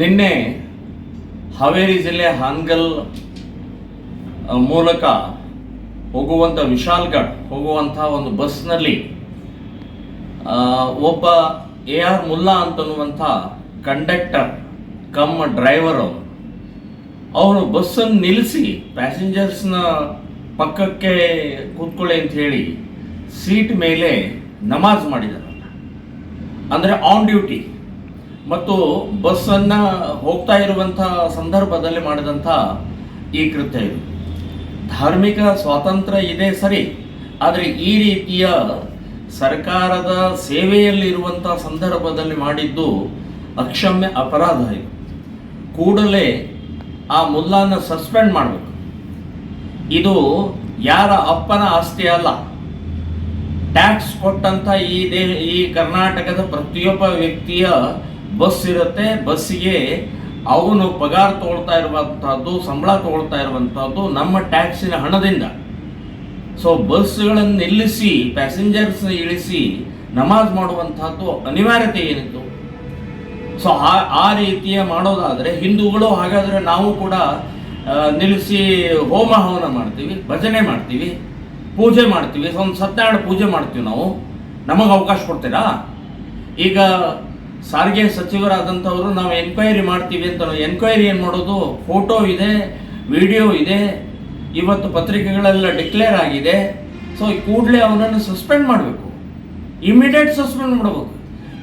ನಿನ್ನೆ ಹಾವೇರಿ ಜಿಲ್ಲೆ ಹಾನ್ಗಲ್ ಮೂಲಕ ಹೋಗುವಂಥ ವಿಶಾಲ್ಗಢ್ ಹೋಗುವಂಥ ಒಂದು ಬಸ್ನಲ್ಲಿ ಒಬ್ಬ ಎ ಆರ್ ಮುಲ್ಲಾ ಅಂತನ್ನುವಂಥ ಕಂಡಕ್ಟರ್, ಕಮ್ ಡ್ರೈವರ್ ಅವರು. ಬಸ್ಸನ್ನು ನಿಲ್ಲಿಸಿ ಪ್ಯಾಸೆಂಜರ್ಸ್ನ ಪಕ್ಕಕ್ಕೆ ಕೂತ್ಕೊಳ್ಳಿ ಅಂತ ಹೇಳಿ ಸೀಟ್ ಮೇಲೆ ನಮಾಜ್ ಮಾಡಿದರು ಅಂದರೆ ಆನ್ ಡ್ಯೂಟಿ ಮತ್ತು ಬಸ್ಸನ್ನು ಹೋಗ್ತಾ ಇರುವಂಥ ಸಂದರ್ಭದಲ್ಲಿ ಮಾಡಿದಂಥ ಈ ಕೃತ್ಯ ಇದು. ಧಾರ್ಮಿಕ ಸ್ವಾತಂತ್ರ್ಯ ಇದೆ ಸರಿ, ಆದರೆ ಈ ರೀತಿಯ ಸರ್ಕಾರದ ಸೇವೆಯಲ್ಲಿರುವಂಥ ಸಂದರ್ಭದಲ್ಲಿ ಮಾಡಿದ್ದು ಅಕ್ಷಮ್ಯ ಅಪರಾಧ ಇದು. ಕೂಡಲೇ ಆ ಮುಲ್ಲಾನ ಸಸ್ಪೆಂಡ್ ಮಾಡಬೇಕು. ಇದು ಯಾರ ಅಪ್ಪನ ಆಸ್ತಿ ಅಲ್ಲ. ಟ್ಯಾಕ್ಸ್ ಕೊಟ್ಟಂಥ ಈ ದೇ ಈ ಕರ್ನಾಟಕದ ಪ್ರತಿಯೊಬ್ಬ ವ್ಯಕ್ತಿಯ ಬಸ್ ಇರುತ್ತೆ, ಬಸ್ಸಿಗೆ ಅವನು ಪಗಾರ ತಗೊಳ್ತಾ ಇರುವಂಥದ್ದು ಸಂಬಳ ತಗೊಳ್ತಾ ಇರುವಂಥದ್ದು ನಮ್ಮ ಟ್ಯಾಕ್ಸಿನ ಹಣದಿಂದ. ಸೊ ಬಸ್ಗಳನ್ನು ನಿಲ್ಲಿಸಿ ಪ್ಯಾಸೆಂಜರ್ಸ್ ಇಳಿಸಿ ನಮಾಜ್ ಮಾಡುವಂಥದ್ದು ಅನಿವಾರ್ಯತೆ ಏನಿತ್ತು? ಸೊ ಆ ಆ ರೀತಿಯ ಮಾಡೋದಾದರೆ ಹಿಂದೂಗಳು ಹಾಗಾದರೆ ನಾವು ಕೂಡ ನಿಲ್ಲಿಸಿ ಹೋಮ ಹವನ ಮಾಡ್ತೀವಿ, ಭಜನೆ ಮಾಡ್ತೀವಿ, ಪೂಜೆ ಮಾಡ್ತೀವಿ, ಒಂದು ಸತ್ಯನಾರಾಯಣ ಪೂಜೆ ಮಾಡ್ತೀವಿ ನಾವು. ನಮಗೆ ಅವಕಾಶ ಕೊಡ್ತೀರಾ? ಈಗ ಸಾರಿಗೆ ಸಚಿವರಾದಂಥವರು ನಾವು ಎನ್ಕ್ವೈರಿ ಮಾಡ್ತೀವಿ ಅಂತ ಎನ್ಕ್ವೈರಿ ಏನು ಮಾಡೋದು? ಫೋಟೋ ಇದೆ ವಿಡಿಯೋ ಇದೆ, ಇವತ್ತು ಪತ್ರಿಕೆಗಳೆಲ್ಲ ಡಿಕ್ಲೇರ್ ಆಗಿದೆ. ಸೊ ಕೂಡಲೇ ಅವನನ್ನು ಸಸ್ಪೆಂಡ್ ಮಾಡಬೇಕು. ಇಮಿಡಿಯೇಟ್ ಸಸ್ಪೆಂಡ್ ಮಾಡಬೇಕು.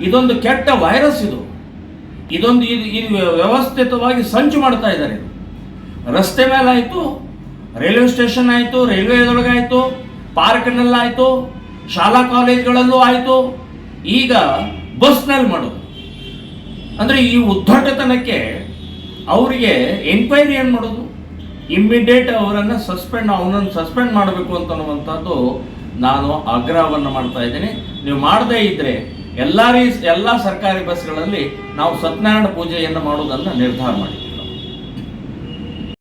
ಇದೊಂದು ಕೆಟ್ಟ ವೈರಸ್ ಇದು. ಇದೊಂದು ಇದು ಇದು ವ್ಯವಸ್ಥಿತವಾಗಿ ಸಂಚು ಮಾಡ್ತಾ ಇದ್ದಾರೆ. ರಸ್ತೆ ಮೇಲೆ ಆಯಿತು ರೈಲ್ವೆ ಸ್ಟೇಷನ್ ಆಯಿತು ರೈಲ್ವೆದೊಳಗಾಯಿತು ಪಾರ್ಕ್ನಲ್ಲಾಯಿತು ಶಾಲಾ ಕಾಲೇಜ್ಗಳಲ್ಲೂ ಆಯಿತು. ಈಗ ಬಸ್ನಲ್ಲಿ ಮಾಡೋದು. ಅಂದರೆ ಈ ಉದ್ದಟತನಕ್ಕೆ ಅವರಿಗೆ ಎನ್ಕ್ವೈರಿ ಏನು ಮಾಡೋದು? ಇಮ್ಮಿಡಿಯೇಟ್ ಅವರನ್ನು ಸಸ್ಪೆಂಡ್ ಅವನನ್ನು ಸಸ್ಪೆಂಡ್ ಮಾಡಬೇಕು ಅಂತನ್ನುವಂಥದ್ದು ನಾನು ಆಗ್ರಹವನ್ನು ಮಾಡ್ತಾ ಇದ್ದೀನಿ. ನೀವು ಮಾಡದೇ ಇದ್ದರೆ ಎಲ್ಲ ರೀ ಎಲ್ಲ ಸರ್ಕಾರಿ ಬಸ್ಗಳಲ್ಲಿ ನಾವು ಸತ್ಯನಾರಾಯಣ ಪೂಜೆಯನ್ನು ಮಾಡೋದನ್ನು ನಿರ್ಧಾರ ಮಾಡಿ.